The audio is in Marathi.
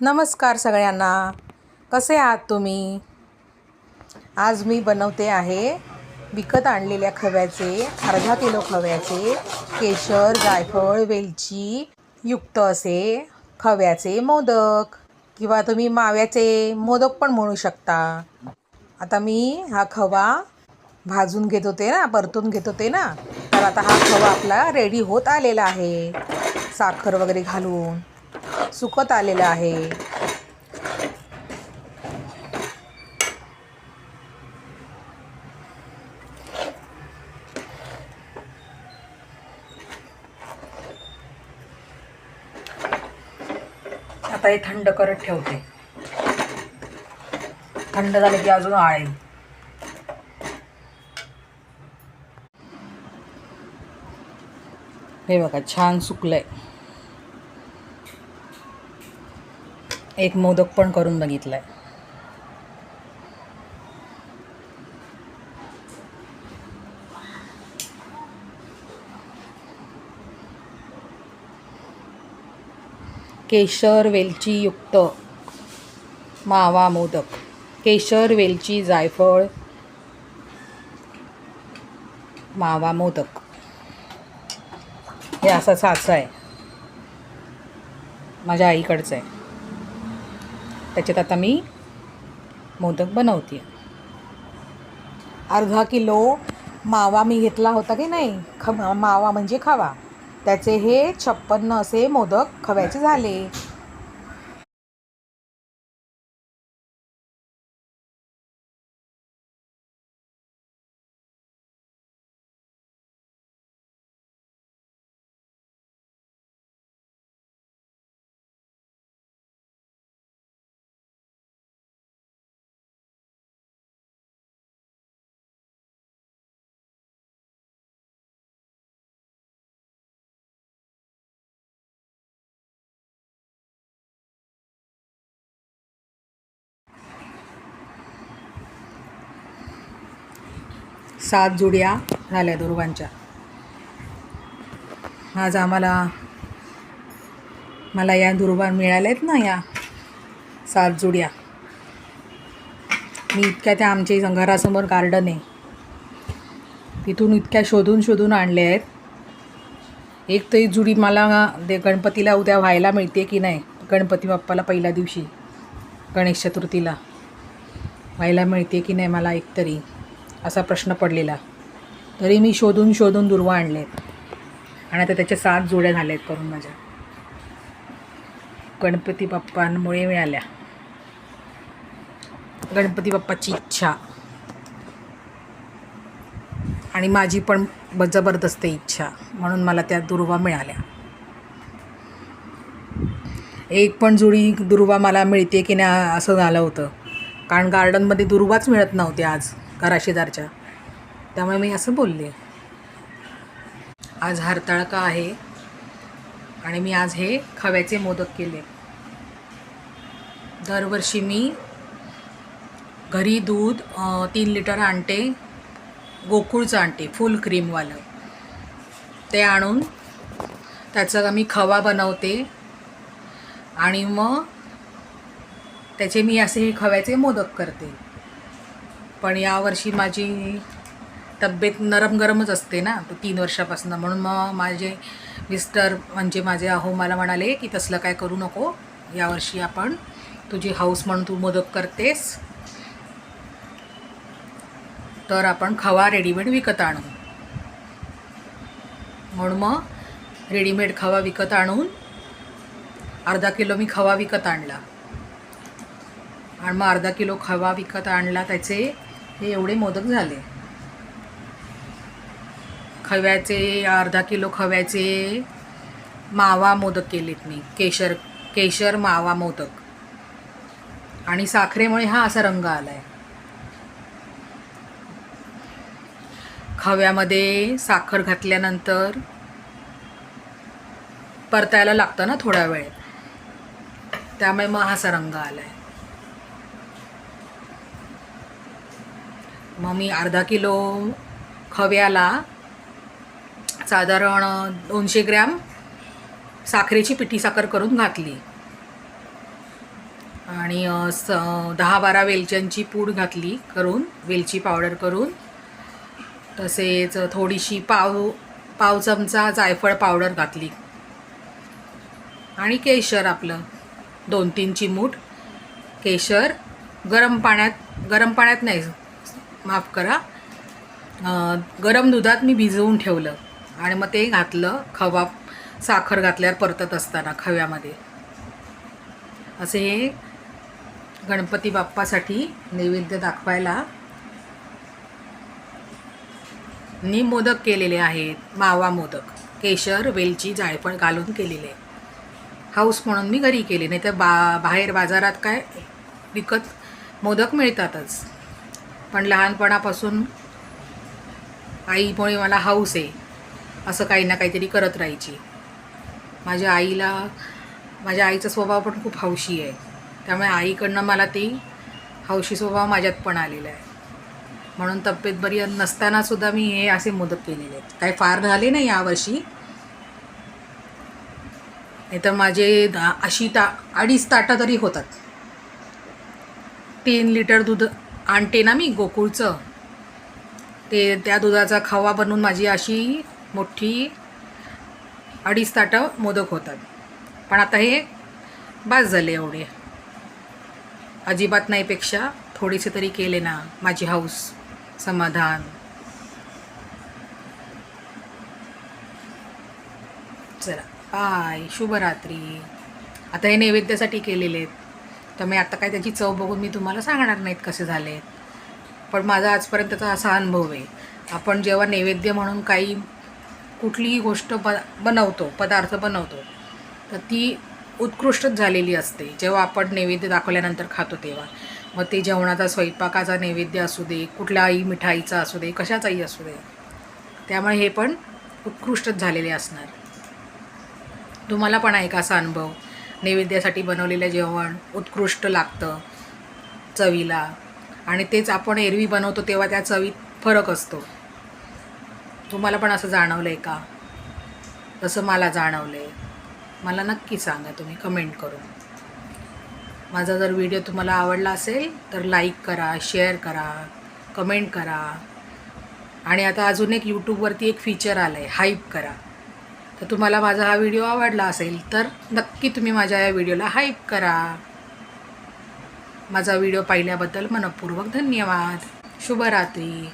नमस्कार सगळ्यांना. कसे आहात तुम्ही? आज मी बनवते आहे विकत आणलेल्या खव्याचे अर्धा किलो खव्याचे केशर जायफळ वेलची युक्त असे खव्याचे मोदक. किंवा तुम्ही माव्याचे मोदक पण म्हणू शकता. आता मी हा खवा भाजून घेत होते ना परतून घेत होते ना. तर आता हा खवा आपला रेडी होत आलेला आहे. साखर वगैरे घालून. सुकत आलेलं आहे. आता हे थंड करत ठेवते. थंड झाले की अजून आळेल. हे बघा छान सुकलंय. एक मोदक पण करून बघितलाय. केशर वेलची युक्त मावा मोदक. केशर वेलची जायफळ मावा मोदक. हे असा साचा आहे. माझ्या आईकडचं आहे. त्याच्यात आता मी मोदक बनवते अर्धा किलो मावा मी घेतला होता की नाही? ख मावा म्हणजे खवा. त्याचे हे छप्पन्न असे मोदक खव्याचे झाले. सात जुड्या झाल्या दुर्वांच्या आज आम्हाला मला या दुर्वा मिळाल्या आहेत ना या सात जुड्या. मी इतक्या त्या आमच्या घरासमोर गार्डन आहे. तिथून इतक्या शोधून शोधून आणल्या आहेत. एक तरी जुडी मला ते गणपतीला उद्या व्हायला मिळते की नाही? गणपती बाप्पाला पहिल्या दिवशी गणेश चतुर्थीला. व्हायला मिळते की नाही मला एकतरी असा प्रश्न पडलेला. तरी मी शोधून शोधून दुर्वा आणले आणि आता त्याच्या सात जोड्या झाल्या आहेत करून माझ्या. गणपती बाप्पांमुळे मिळाल्या. गणपती बाप्पाची इच्छा. आणि माझी पण जबरदस्त इच्छा. म्हणून मला त्या दुर्वा मिळाल्या. एक पण जुडी दुर्वा मला मिळते की नाही असं झालं होतं. कारण गार्डनमध्ये दुर्वाच मिळत नव्हते आज घराशेजारच्या. त्यामुळे मी असं बोलले. आज हरताळका आहे आणि मी आज हे खव्याचे मोदक केले. दरवर्षी मी घरी दूध तीन लिटर आणते गोकुळचं आणते फुल क्रीमवालं. ते आणून त्याचा मी खवा बनवते आणि मग त्याचे मी असे खव्याचे मोदक करते. पण यावर्षी माझी तब्येत नरम गरमच असते ना तो तीन वर्षापासून. म्हणून मग माझे मिस्टर म्हणजे माझे अहो मला म्हणाले की तसलं काय करू नको. यावर्षी आपण तुझी हाऊस म्हणून तू मोदक करतेस. तर आपण खवा रेडीमेड विकत आणू. म्हणून मग रेडीमेड खवा विकत आणून अर्धा किलो मी खवा विकत आणला. आणि मग अर्धा किलो खवा विकत आणला त्याचे हे एवढे मोदक झाले. खव्याचे अर्धा किलो खव्याचे मावा मोदक केलेत मी केशर केशर मावा मोदक. आणि साखरेमुळे हा असा रंग आला आहे खव्यामध्ये साखर घातल्यानंतर परतायला लागतं ना थोड्या वेळ त्यामुळे मग हा असा रंग आला आहे मग मी अर्धा किलो खव्याला साधारण दोनशे ग्रॅम साखरेची पिठी साखर करून घातली. आणि स दहा बारा वेलच्यांची पूड घातली करून वेलची पावडर करून. तसेच थोडीशी पाव पाव चमचा जायफळ पावडर घातली. आणि केशर आपलं दोन तीन चिमूट केशर गरम पाण्यात गरम पाण्यात नाही माफ करा. गरम दुधात मी भिजवून ठेवलं आणि मग ते घातलं खवा साखर घातल्यावर परतत असताना खव्यामध्ये. असे हे गणपती बाप्पासाठी नैवेद्य दाखवायला मी मोदक केलेले आहेत मावा मोदक. केशर वेलची जायफळ घालून केलेले. हाऊस म्हणून मी घरी केले नाही तर बा बाहेर बाजारात काय विकत मोदक मिळतातच. पण लहानपणापासून आईमुळे मला हाऊस आहे. असं काही ना काहीतरी करत राहायची. माझ्या आईला माझ्या आईचा स्वभाव पण खूप हौशी आहे. त्यामुळे आईकडनं मला ती हौशी स्वभाव माझ्यात पण आलेला आहे. म्हणून तब्येत बरी नसतानासुद्धा मी हे असे मोदक केलेले आहेत. काही फार झाले नाही यावर्षी. नाही तर माझे अशी ता अडीच ताटा तरी होतात. तीन लिटर दूध आणते ना मी गोकुळचं. ते त्या दुधाचा खवा बनवून माझी अशी मोठी अडीच ताटं मोदक होतात. पण आता हे बास झाले एवढे. अजिबात नाहीपेक्षा थोडेसे तरी केले ना माझी हाऊस समाधान. चला बाय शुभरात्री. आता हे नैवेद्यासाठी केलेले आहेत. तर मी आता काय त्याची चव बघून मी तुम्हाला सांगणार नाहीत कसे झाले. पण माझा आजपर्यंतचा असा अनुभव आहे. आपण जेव्हा नैवेद्य म्हणून काही कुठलीही गोष्ट ब बनवतो पदार्थ बनवतो तर ती उत्कृष्टच झालेली असते. जेव्हा आपण नैवेद्य दाखवल्यानंतर खातो तेव्हा. मग ते जेवणाचा स्वयंपाकाचा नैवेद्य असू दे कुठल्याही मिठाईचा असू दे कशाचाही असू दे. त्यामुळे हे पण उत्कृष्टच झालेले असणार. तुम्हाला पण आहे का असा अनुभव? नैवेद्यासाठी बनवलेलं जेवण उत्कृष्ट लागतं चवीला. आणि तेच आपण एरवी बनवतो तेव्हा त्या चवीत फरक असतो. तुम्हाला पण असं जाणवलं आहे का? तसं मला जाणवलं आहे मला नक्की सांगा तुम्ही कमेंट करून. माझा जर व्हिडिओ तुम्हाला आवडला असेल तर लाईक करा शेअर करा कमेंट करा. आणि आता अजून एक यूट्यूबवरती एक फीचर आलं आहे हाईप करा. तर तुम्हाला माझा हा व्हिडिओ आवडला असेल तर नक्की तुम्ही माझ्या या व्हिडिओला हाईप करा. माझा व्हिडिओ पाहिल्याबद्दल मनपूर्वक धन्यवाद. शुभरात्री.